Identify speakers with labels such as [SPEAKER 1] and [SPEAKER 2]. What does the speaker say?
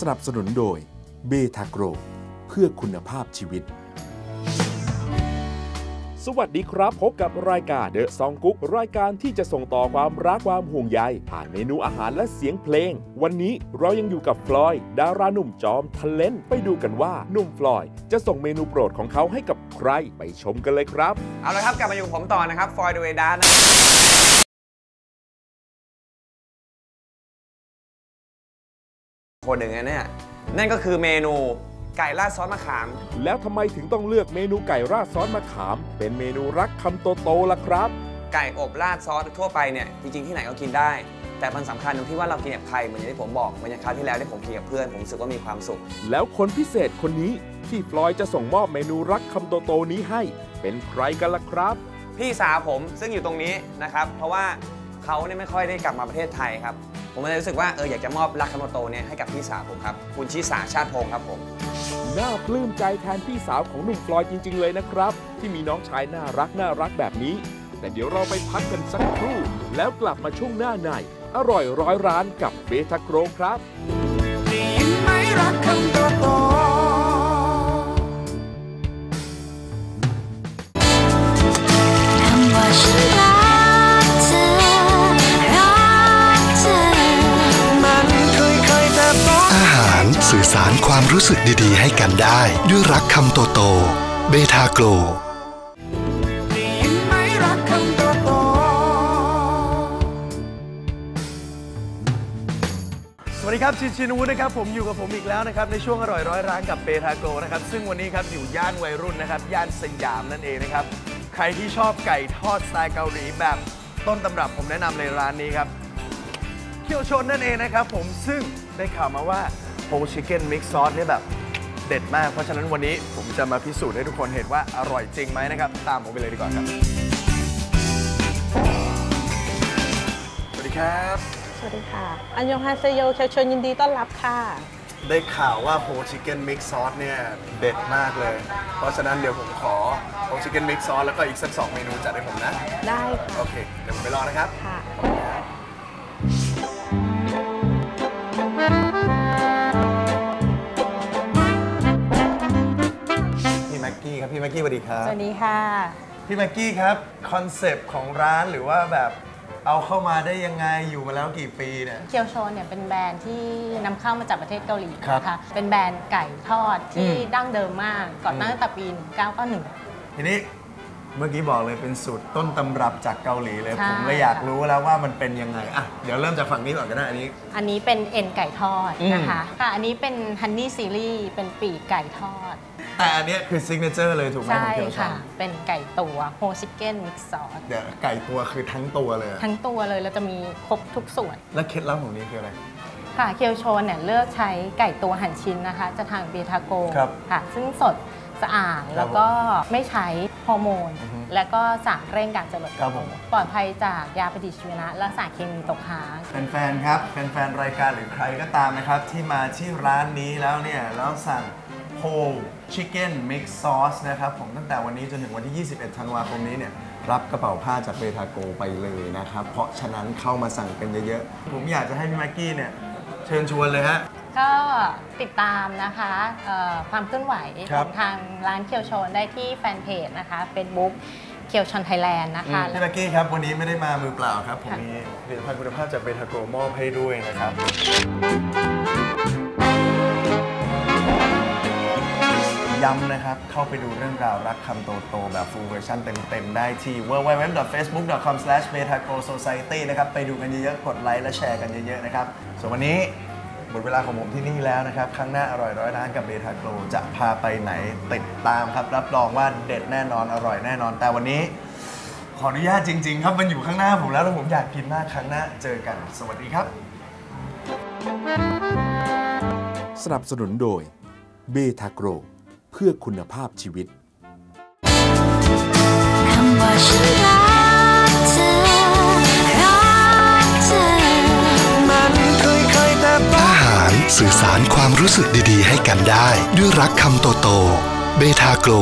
[SPEAKER 1] สนับสนุนโดยเบทาโกรเพื่อคุณภาพชีวิต
[SPEAKER 2] สวัสดีครับ พบกับรายการเดอะซองกุ๊กรายการที่จะส่งต่อความรักความห่วงใย ผ่านเมนูอาหารและเสียงเพลง วันนี้เรายังอยู่กับฟลอย ดาราหนุ่มจอมทะเลนไปดูกันว่าหนุ่มฟลอย จะส่งเมนูโปรดของเขาให้กับใครไปชมกันเลยครับ
[SPEAKER 3] เอาละครับกลับมาอยู่กับผมต่อนะครับฟอยดูเอดานะค นหนึ่งนะเนี่ยนั่นก็คือเมนูไก่ราดซอสมะขาม
[SPEAKER 2] แล้วทำไมถึงต้องเลือกเมนูไก่ราดซอสมะขาม เป็นเมนูรักคำโตๆล่ะครับ
[SPEAKER 3] ไก่อบราดซอสทั่วไปเนี่ยจริงๆที่ไหนก็กินได้ แต่มันสำคัญตรงที่ว่าเรากินกับใครเหมือนอย่างที่ผมบอกเหมือนอย่างคราวที่แล้วที่ผมกินกับเพื่อนผมรู้สึกว่ามีความสุข
[SPEAKER 2] แล้วคนพิเศษคนนี้ที่ฟลอยจะส่งมอบเมนูรักคำโตๆนี้ให้ เป็นใครกันล่ะครับ
[SPEAKER 3] พี่สาวผมซึ่งอยู่ตรงนี้นะครับ เพราะว่าเขาเนี่ยไม่ค่อยได้กลับมาประเทศไทยครับ ผมเลยรู้สึกว่าเอออยากจะมอบรักคำโตเนี่ยให้กับพี่สาวผมครับ คุณชิสาชาติพงศ์ครับผม
[SPEAKER 2] น่าปลื้มใจแทนพี่สาวของหนุ่มฟลอยจริง ๆ เลยนะครับ ที่มีน้องชายน่ารักน่ารักแบบนี้ แต่เดี๋ยวเราไปพักกันสักครู่ แล้วกลับมาช่วงหน้าในอร่อยร้อยร้านกับเบทาโครครับ
[SPEAKER 4] ค
[SPEAKER 5] สื่อสารความรู้สึกดีๆ ให้กันได้ ด้วยรักคำโตโต เบทาโกล
[SPEAKER 6] สวัสดีครับชินชินวุฒินะครับผมอยู่กับผมอีกแล้วนะครับในช่วงอร่อยร้อยร้านกับเบทาโกนะครับซึ่งวันนี้ครับอยู่ย่านวัยรุ่นนะครับย่านสยามนั่นเองนะครับใครที่ชอบไก่ทอดสไตล์เกาหลีแบบต้นตำรับผมแนะนำเลยร้านนี้ครับเคียวชนนั่นเองนะครับผมซึ่งได้ข่าวมาว่า โฮชิคเก้นมิกซ์ซอสเนี่ยแบบเด็ดมาก เพราะฉะนั้นวันนี้ผมจะมาพิสูจน์ให้ทุกคนเห็นว่าอร่อยจริงไหมนะครับ ตามผมไปเลยดีกว่าครับ สวัสดีครับ
[SPEAKER 7] สวัสดีค่ะ อันยองฮาเซโยเชญชวนยินดีต้อนรับค่ะ
[SPEAKER 6] ได้ข่าวว่าโฮชิคเก้นมิกซ์ซอสเนี่ยเด็ดมากเลย เพราะฉะนั้นเดี๋ยวผมขอโฮชิคเก้นมิกซ์ซอสแล้วก็อีกสักสองเมนูจัดให้ผมนะ
[SPEAKER 7] ได้ค่ะ
[SPEAKER 6] โอเค เดี๋ยวผมไปรอนะครับ
[SPEAKER 7] ค่ะ
[SPEAKER 6] ครับพี่แม็กกี้สวัสดีครับ
[SPEAKER 7] สวัสดีค่ะ
[SPEAKER 6] พี่แม็กกี้ครับคอนเซปต์ของร้านหรือว่าแบบเอาเข้ามาได้ยังไงอยู่มาแล้วกี่ปีเนี่ย
[SPEAKER 7] เคียวโชนเนี่ยเป็นแบรนด์ที่นำเข้ามาจากประเทศเกาหลี
[SPEAKER 6] ครับ
[SPEAKER 7] นะคะเป็นแบรนด์ไก่ทอดที่
[SPEAKER 6] อืม
[SPEAKER 7] ดั้งเดิมมากก่อน
[SPEAKER 6] อืม
[SPEAKER 7] ตั้งแต่ปี 1991
[SPEAKER 6] ทีนี้เมื่อกี้บอกเลยเป็นสูตรต้นตำรับจากเกาหลีเลย
[SPEAKER 7] ใช่
[SPEAKER 6] ผมเลยอยากรู้แล้วว่ามันเป็นยังไงอะเดี๋ยวเริ่มจากฝั่งนี้ก่อนก็ได้อันนี้
[SPEAKER 7] อันนี้เป็นเอ็นไก่ทอด
[SPEAKER 6] อืม
[SPEAKER 7] นะคะค่ะอันนี้เป็นฮันนี่ซีรีส์เป็นปีกไก่ทอด
[SPEAKER 6] แต่อันเนี้ยคือซิกเนเจอร์เลยถูกไหม
[SPEAKER 7] ใช่
[SPEAKER 6] ของเคียวช
[SPEAKER 7] ค่ะ
[SPEAKER 6] น
[SPEAKER 7] เป็นไก่ตัวโฮชิเก้นมิกซ์ซอส
[SPEAKER 6] เดี๋ยวไก่ตัวคือทั้งตัวเลยอะ
[SPEAKER 7] ทั้งตัวเลยเราจะมีครบทุกส่วน
[SPEAKER 6] แล้วเคล็ดลับของนี้คืออะไร
[SPEAKER 7] ค่ะเคียวโชนเนี่ยเลือกใช้ไก่ตัวหั่นชิ้นนะคะ จะทางเบทาโก
[SPEAKER 6] ครับ
[SPEAKER 7] ค่ะ ซึ่งสดสะอาด
[SPEAKER 6] ครับ
[SPEAKER 7] แล้วก็ไม่ใช้ฮ อร์โมน
[SPEAKER 6] อือฮึ
[SPEAKER 7] และก็สารเร่งการเจริญ
[SPEAKER 6] ครั
[SPEAKER 7] เติ
[SPEAKER 6] บบผ
[SPEAKER 7] โต
[SPEAKER 6] ม
[SPEAKER 7] ปลอดภัยจากยาปฏิชีวนะและสารเคมีตกค้าง
[SPEAKER 6] แฟนๆครับแฟนๆรายการหรือใครก็ตามนะครับ ที่มาที่ร้านนี้แล้วเนี่ยแล้วสั่ง whole chicken mix sauce นะครับผมตั้งแต่วันนี้จนถึงวันที่ 21 ธันวาคมนี้เนี่ยรับกระเป๋าผ้าจากเบทาโกไปเลยนะครับ เพราะฉะนั้นเข้ามาสั่งกันเยอะๆ ผมอยากจะให้พี่แม็กกี้เนี่ยเชิญชวนเลยฮะ
[SPEAKER 7] ก็ติดตามนะคะเอ่อความเคลื่อนไหว
[SPEAKER 6] ครั
[SPEAKER 7] ข
[SPEAKER 6] บ
[SPEAKER 7] องทางร้านเคียวโชนได้ที่แฟนเพจนะคะ Facebook เคียวชนไทยแลนด์นะคะ
[SPEAKER 6] พี่แม็กกี้ครับ วันนี้ไม่ได้มามือเปล่าครับ ผม
[SPEAKER 7] ค่ะ
[SPEAKER 6] มีผลิตภัณฑ์คุณภาพจากเบทาโกมอบให้ด้วยนะครับย้ำนะครับ เข้าไปดูเรื่องราวรักคำโตโตแบบ full version เต็ม ๆ ได้ที่ www.facebook.com/betagrowsociety นะครับ ไปดูกันเยอะ ๆ กดไลค์และแชร์กันเยอะ ๆ นะครับส่วนวันนี้ หมดเวลาของผมที่นี่แล้วนะครับ ครั้งหน้าอร่อยร้อยร้านกับเบทาโกรจะพาไปไหนติดตามครับ รับรองว่าเด็ดแน่นอนอร่อยแน่นอน แต่วันนี้ ขออนุญาตจริง ๆ ครับมันอยู่ข้างหน้าผมแล้วแล้วผมอยากกินมากครั้งหน้าเจอกัน สวัสดีครับ
[SPEAKER 1] สนับสนุนโดยเบทาโกรเพื่อคุณภาพชีวิต
[SPEAKER 4] คำว่าฉันรัก
[SPEAKER 5] สื่อสารความรู้สึกดีๆ ให้กันได้ ด้วยรักคำโตโต เบทาโกล